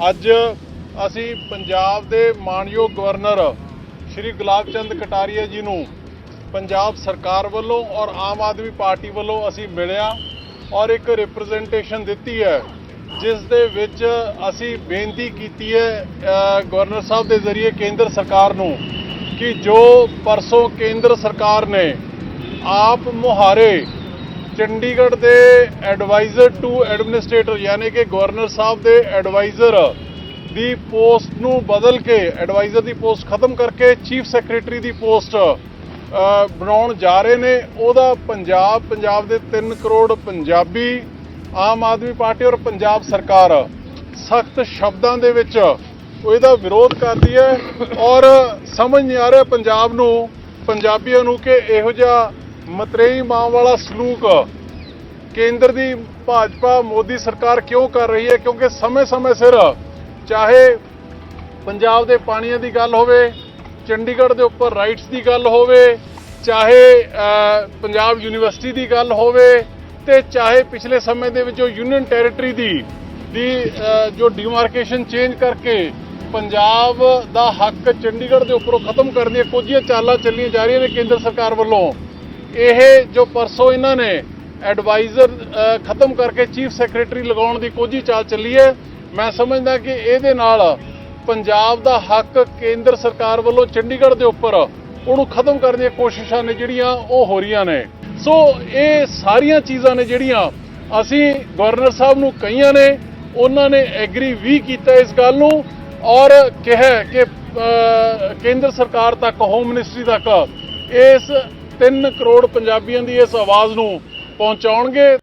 ਅੱਜ ਅਸੀਂ ਪੰਜਾਬ ਦੇ ਮਾਨਯੋਗ ਗਵਰਨਰ ਸ਼੍ਰੀ ਗੁਲਾਬ ਚੰਦ ਕਟਾਰੀਆ ਜੀ ਨੂੰ ਪੰਜਾਬ ਸਰਕਾਰ ਵੱਲੋਂ ਔਰ ਆਮ ਆਦਮੀ ਪਾਰਟੀ ਵੱਲੋਂ ਅਸੀਂ ਮਿਲਿਆ ਔਰ ਇੱਕ ਰਿਪਰੈਜ਼ੈਂਟੇਸ਼ਨ ਦਿੱਤੀ ਹੈ, ਜਿਸ ਦੇ ਵਿੱਚ ਅਸੀਂ ਬੇਨਤੀ ਕੀਤੀ ਹੈ ਗਵਰਨਰ ਸਾਹਿਬ ਦੇ ਜ਼ਰੀਏ ਕੇਂਦਰ ਸਰਕਾਰ ਨੂੰ ਕਿ ਜੋ ਪਰਸੋਂ ਕੇਂਦਰ ਸਰਕਾਰ ਨੇ ਆਪ ਮੁਹਾਰੇ ਚੰਡੀਗੜ੍ਹ ਦੇ ਐਡਵਾਈਜ਼ਰ ਟੂ ਐਡਮਿਨਿਸਟ੍ਰੇਟਰ, ਯਾਨੀ ਕਿ ਗਵਰਨਰ ਸਾਹਿਬ ਦੇ ਐਡਵਾਈਜ਼ਰ ਦੀ ਪੋਸਟ ਨੂੰ ਬਦਲ ਕੇ, ਐਡਵਾਈਜ਼ਰ ਦੀ ਪੋਸਟ ਖਤਮ ਕਰਕੇ ਚੀਫ ਸੈਕਟਰੀ ਦੀ ਪੋਸਟ ਬਣਾਉਣ ਜਾ ਰਹੇ ਨੇ। ਉਹਦਾ ਪੰਜਾਬ ਪੰਜਾਬ ਦੇ 3 ਕਰੋੜ ਪੰਜਾਬੀ, ਆਮ ਆਦਮੀ ਪਾਰਟੀ ਔਰ ਪੰਜਾਬ ਸਰਕਾਰ ਸਖਤ ਸ਼ਬਦਾਂ ਦੇ ਵਿੱਚ ਇਹਦਾ ਵਿਰੋਧ ਕਰਦੀ ਹੈ। ਔਰ ਸਮਝ ਨਹੀਂ ਆ ਰਿਹਾ ਪੰਜਾਬ ਨੂੰ, ਪੰਜਾਬੀਆਂ ਨੂੰ ਕਿ ਇਹੋ ਜਿਹਾ ਮਤਰੇਈ ਮਾਂ ਵਾਲਾ ਸਲੂਕ। ਕੇਂਦਰ ਦੀ ਭਾਜਪਾ, ਮੋਦੀ ਸਰਕਾਰ ਕਿਉਂ ਕਰ ਰਹੀ ਹੈ? ਕਿਉਂਕਿ ਸਮੇਂ-ਸਮੇਂ ਸਿਰ ਚਾਹੇ ਪੰਜਾਬ ਦੇ ਪਾਣੀਆਂ ਦੀ ਗੱਲ ਹੋਵੇ, ਚੰਡੀਗੜ੍ਹ ਦੇ ਉੱਪਰ ਰਾਈਟਸ ਦੀ ਗੱਲ ਹੋਵੇ, ਚਾਹੇ ਪੰਜਾਬ ਯੂਨੀਵਰਸਿਟੀ ਦੀ ਗੱਲ ਹੋਵੇ ਤੇ ਚਾਹੇ ਪਿਛਲੇ ਸਮੇਂ ਦੇ ਵਿੱਚ ਜੋ ਯੂਨੀਅਨ ਟੈਰੀਟਰੀ ਦੀ ਦੀ ਜੋ ਡੀਮਾਰਕੇਸ਼ਨ ਚੇਂਜ ਕਰਕੇ ਪੰਜਾਬ ਦਾ ਹੱਕ ਚੰਡੀਗੜ੍ਹ ਦੇ ਉੱਪਰੋਂ ਖਤਮ ਕਰਨ ਦੀਆਂ ਕੁਝ ਚਾਲਾਂ ਚੱਲੀਆਂ ਜਾ ਰਹੀਆਂ ਨੇ ਕੇਂਦਰ ਸਰਕਾਰ ਵੱਲੋਂ। ਇਹ ਜੋ ਪਰਸੋਂ ਇਹਨਾਂ ਨੇ ਐਡਵਾਈਜ਼ਰ ਖਤਮ ਕਰਕੇ ਚੀਫ ਸੈਕਟਰੀ ਲਗਾਉਣ ਦੀ ਕੋਝੀ ਚਾਲ ਚੱਲੀ ਹੈ, ਮੈਂ ਸਮਝਦਾ ਕਿ ਇਹਦੇ ਨਾਲ ਪੰਜਾਬ ਦਾ ਹੱਕ ਕੇਂਦਰ ਸਰਕਾਰ ਵੱਲੋਂ ਚੰਡੀਗੜ੍ਹ ਦੇ ਉੱਪਰ ਉਹਨੂੰ ਖਤਮ ਕਰਨ ਦੀਆਂ ਕੋਸ਼ਿਸ਼ਾਂ ਨੇ ਜਿਹੜੀਆਂ ਉਹ ਹੋ ਰਹੀਆਂ ਨੇ। ਸੋ ਇਹ ਸਾਰੀਆਂ ਚੀਜ਼ਾਂ ਨੇ ਜਿਹੜੀਆਂ ਅਸੀਂ ਗਵਰਨਰ ਸਾਹਿਬ ਨੂੰ ਕਹੀਆਂ ਨੇ, ਉਹਨਾਂ ਨੇ ਐਗਰੀ ਵੀ ਕੀਤਾ ਇਸ ਗੱਲ ਨੂੰ ਔਰ ਕਿਹਾ ਕਿ ਕੇਂਦਰ ਸਰਕਾਰ ਤੱਕ ਹੋਮ ਮਿਨਿਸਟਰੀ ਤੱਕ ਇਸ 3 ਕਰੋੜ ਪੰਜਾਬੀਆਂ ਦੀ ਇਸ ਆਵਾਜ਼ ਨੂੰ ਪਹੁੰਚਾਉਣਗੇ।